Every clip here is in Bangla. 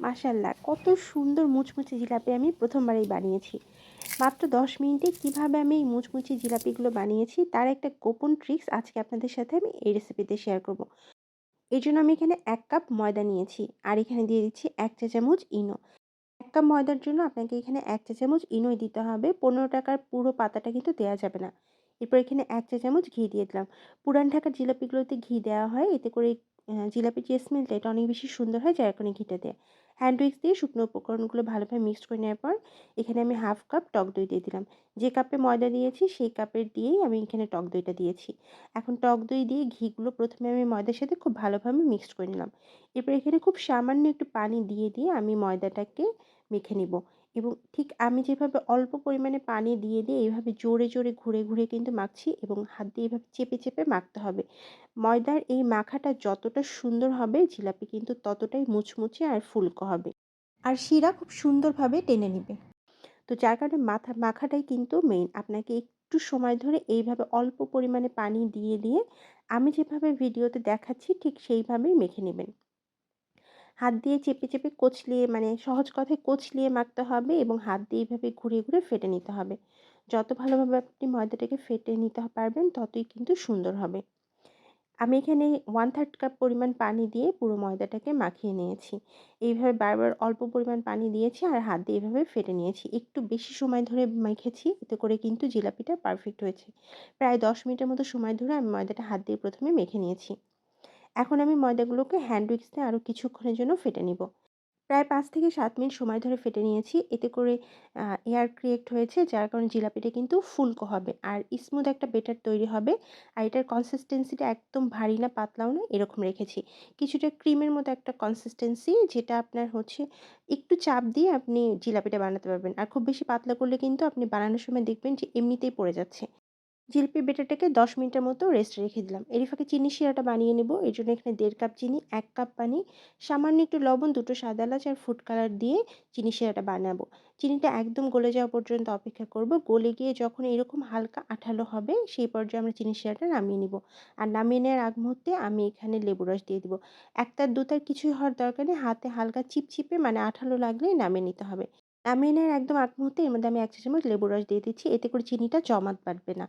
মাশাল্লাহ কত সুন্দর মুচমুচে জিলাপি আমি প্রথমবারেই বানিয়েছি। মাত্র দশ মিনিটে কীভাবে আমি এই মুচমুচে জিলাপিগুলো বানিয়েছি, তার একটা গোপন ট্রিক্স আজকে আপনাদের সাথে আমি এই রেসিপিতে শেয়ার করব। এই জন্য আমি এখানে এক কাপ ময়দা নিয়েছি, আর এখানে দিয়ে দিচ্ছি এক চা চামচ ইনো। এক কাপ ময়দার জন্য আপনাকে এখানে এক চা চামচ ইনোই দিতে হবে, পনেরো টাকার পুরো পাতাটা কিন্তু দেওয়া যাবে না। এরপর এখানে এক চা চামচ ঘি দিয়ে দিলাম। পুরান ঢাকার জিলাপিগুলোতে ঘি দেওয়া হয়, এতে করে জিলাপির যে স্মেলটা এটা অনেক বেশি সুন্দর হয় যার কারণে ঘিটা দেয়। হ্যান্ড উইক্স দিয়ে শুকনো উপকরণগুলো ভালোভাবে মিক্সড করে নেওয়ার পর, এখানে আমি হাফ কাপ টক দই দিয়ে দিলাম। যে কাপে ময়দা দিয়েছি, সেই কাপের দিয়েই আমি এখানে টক দইটা দিয়েছি। এখন টক দই দিয়ে ঘিগুলো প্রথমে আমি ময়দার সাথে খুব ভালোভাবে মিক্সড করে নিলাম। এরপর এখানে খুব সামান্য একটু পানি দিয়ে দিয়ে আমি ময়দাটাকে মেখে নিব। এবং ঠিক আমি যেভাবে অল্প পরিমাণে পানি দিয়ে দিয়ে এইভাবে জোরে জোরে ঘুরে ঘুরে কিন্তু মাখছি এবং হাত দিয়ে এভাবে চেপে চেপে মাখতে হবে। ময়দার এই মাখাটা যতটা সুন্দর হবে জিলাপি কিন্তু ততটাই মুচমুচে আর ফুলকো হবে। আর শিরা খুব সুন্দরভাবে টেনে নেবে। তো যার কারণে মাথা, মাখাটাই কিন্তু মেইন আপনাকে একটু সময় ধরে এইভাবে অল্প পরিমাণে পানি দিয়ে দিয়ে আমি যেভাবে ভিডিওতে দেখাচ্ছি ঠিক সেইভাবেই মেখে নেবেন। হাত দিয়ে চেপে চেপে কচলিয়ে মানে সহজ কথায় কোচলিয়ে মাখতে হবে এবং হাত দিয়ে এইভাবে ঘুরে ঘুরে ফেটে নিতে হবে। যত ভালোভাবে আপনি ময়দাটাকে ফেটে নিতে পারবেন, ততই কিন্তু সুন্দর হবে। আমি এখানে ওয়ান থার্ড কাপ পরিমাণ পানি দিয়ে পুরো ময়দাটাকে মাখিয়ে নিয়েছি। এইভাবে বারবার অল্প পরিমাণ পানি দিয়েছি আর হাত দিয়ে এইভাবে ফেটে নিয়েছি। একটু বেশি সময় ধরে মেখেছি, এতে করে কিন্তু জিলাপিটা পারফেক্ট হয়েছে। প্রায় দশ মিনিটের মতো সময় ধরে আমি ময়দাটা হাত দিয়ে প্রথমে মেখে নিয়েছি। এখন আমি ময়দাগুলোকে হ্যান্ড উইক্স আরও কিছুক্ষণের জন্য ফেটে নিব। প্রায় পাঁচ থেকে সাত মিনিট সময় ধরে ফেটে নিয়েছি। এতে করে এয়ার ক্রিয়েট হয়েছে, যার কারণে জিলাপিটা কিন্তু ফুলকো হবে আর স্মুথ একটা বেটার তৈরি হবে। আর এটার কনসিস্টেন্সিটা একদম ভারী না, পাতলাও না, এরকম রেখেছি। কিছুটা ক্রিমের মতো একটা কনসিস্টেন্সি যেটা আপনার হচ্ছে একটু চাপ দিয়ে আপনি জিলাপিটা বানাতে পারবেন। আর খুব বেশি পাতলা করলে কিন্তু আপনি বানানোর সময় দেখবেন যে এমনিতেই পড়ে যাচ্ছে। জিলিপি বেটারটাকে দশ মিনিটের মতো রেস্ট রেখে দিলাম। এর ফাঁকে চিনি শিরাটা বানিয়ে নেব। এর জন্য এখানে দেড় কাপ চিনি, এক কাপ পানি, সামান্য একটু লবণ, দুটো সাদা এলাচ আর ফুড কালার দিয়ে চিনি শিরাটা বানাবো। চিনিটা একদম গলে যাওয়া পর্যন্ত অপেক্ষা করব। গলে গিয়ে যখন এরকম হালকা আঠালো হবে, সেই পর্যায়ে আমরা চিনি শিরাটা নামিয়ে নিব। আর নামিয়ে নেওয়ার আগ মুহূর্তে আমি এখানে লেবু রস দিয়ে দিব। একটার দুটার কিছুই হওয়ার দরকার নেই। হাতে হালকা চিপচিপে মানে আঠালো লাগলেই নামিয়ে নিতে হবে। নামিয়ে নেওয়ার একদম আগ মুহূর্তে এর মধ্যে আমি এক চা চামচ লেবু রস দিয়ে দিচ্ছি। এতে করে চিনিটা জমাট বাড়বে না।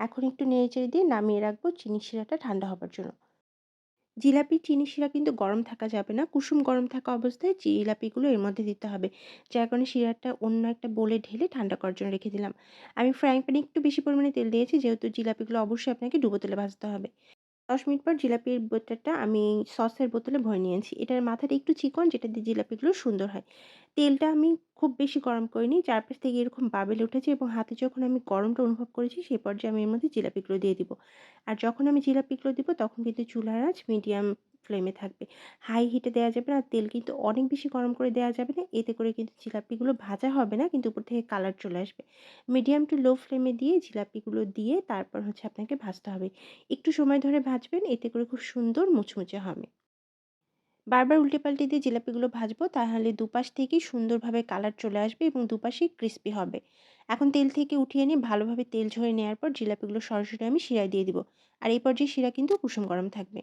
এখন একটু নেড়েচেড়ে দিয়ে নামিয়ে রাখব চিনি শিরাটা ঠান্ডা হবার জন্য। জিলাপি চিনি শিরা কিন্তু গরম থাকা যাবে না। কুসুম গরম থাকা অবস্থায় জিলাপিগুলো এর মধ্যে দিতে হবে। যার কারণে শিরাটা অন্য একটা বোলে ঢেলে ঠান্ডা করার জন্য রেখে দিলাম। আমি ফ্রাইং প্যানে একটু বেশি পরিমাণে তেল দিয়েছি। যেহেতু জিলাপিগুলো অবশ্যই আপনাকে ডুবো তেলে ভাজতে হবে। দশ মিনিট পর জিলাপির বোতলটা আমি সসের বোতলে ভরে নিয়েছি। এটার মাথাটা একটু চিকন, যেটা দিয়ে জিলাপিগুলো সুন্দর হয়। তেলটা আমি খুব বেশি গরম করিনি। চারপাশ থেকে এরকম বাবেল উঠেছে এবং হাতে যখন আমি গরমটা অনুভব করেছি, সেই পর্যায়ে আমি এর মধ্যে জিলাপিগুলো দিয়ে দিব। আর যখন আমি জিলাপিগুলো দিব, তখন কিন্তু চুলার আঁচ মিডিয়াম ফ্লেমে থাকবে। হাই হিটে দেওয়া যাবে না, তেল কিন্তু অনেক বেশি গরম করে দেওয়া যাবে না। এতে করে কিন্তু জিলাপিগুলো ভাজা হবে না, কিন্তু উপর থেকে কালার চলে আসবে। মিডিয়াম টু লো ফ্লেমে দিয়ে জিলাপিগুলো দিয়ে তারপর হচ্ছে আপনাকে ভাজতে হবে। একটু সময় ধরে ভাজবেন, এতে করে খুব সুন্দর মুচমুচে হবে। বারবার উল্টে দিয়ে জিলাপিগুলো ভাজবো, তাহলে দুপাশ থেকেই সুন্দরভাবে কালার চলে আসবে এবং দুপাশেই ক্রিস্পি হবে। এখন তেল থেকে উঠিয়ে নিয়ে ভালোভাবে তেল ঝরে নেওয়ার পর জিলাপিগুলো সরাসরি আমি শিরায় দিয়ে দিব। আর এই পর্যায়ে শিরা কিন্তু কুসুম গরম থাকবে।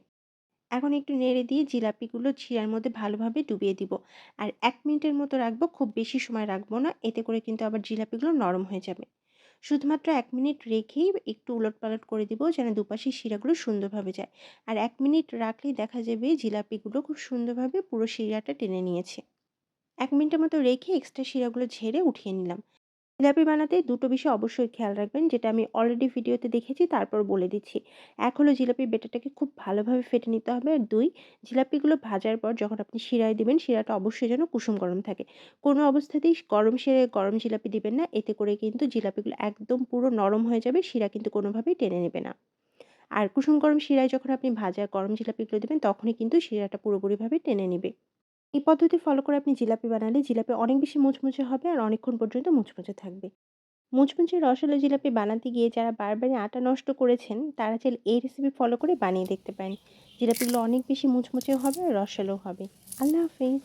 এখন একটু নেড়ে দিয়ে জিলাপিগুলো শিরার মধ্যে ভালোভাবে ডুবিয়ে দিব। আর এক মিনিটের মতো রাখব, খুব বেশি সময় রাখব না, এতে করে কিন্তু আবার জিলাপিগুলো নরম হয়ে যাবে। শুধুমাত্র এক মিনিট রেখেই একটু উলট পালট করে দিব যেন দুপাশে শিরাগুলো সুন্দরভাবে যায়। আর এক মিনিট রাখলেই দেখা যাবে জিলাপিগুলো খুব সুন্দরভাবে পুরো শিরাটা টেনে নিয়েছে। এক মিনিটের মতো রেখে এক্সট্রা শিরাগুলো ঝেড়ে উঠিয়ে নিলাম। জিলাপি বানাতে দুটো বিষয় অবশ্যই খেয়াল রাখবেন, যেটা আমি অলরেডি ভিডিওতে দেখেছি, তারপর বলে দিচ্ছি। এক হলো জিলাপির বেটাটাকে খুব ভালোভাবে ফেটে নিতে হবে, আর দুই, জিলাপিগুলো ভাজার পর যখন আপনি শিরায় দিবেন, শিরাটা অবশ্যই যেন কুসুম গরম থাকে। কোনো অবস্থাতেই গরম শিরায় গরম জিলাপি দিবেন না, এতে করে কিন্তু জিলাপিগুলো একদম পুরো নরম হয়ে যাবে, শিরা কিন্তু কোনোভাবেই টেনে নেবে না। আর কুসুম গরম শিরায় যখন আপনি ভাজা গরম জিলাপিগুলো দেবেন, তখনই কিন্তু শিরাটা পুরোপুরিভাবে টেনে নেবে। এই পদ্ধতি ফলো করে আপনি জিলাপি বানালে জিলাপি অনেক বেশি মুচমুচে হবে আর অনেকক্ষণ পর্যন্ত মুচমুচে থাকবে। মুচমুচে রসালো জিলাপি বানাতে গিয়ে যারা বারবারই আটা নষ্ট করেছেন, তারা চাইলে এই রেসিপি ফলো করে বানিয়ে দেখতে পারেন। জিলাপিগুলো অনেক বেশি মুচমুচে হবে আর রসালো হবে। আল্লাহ হাফিজ।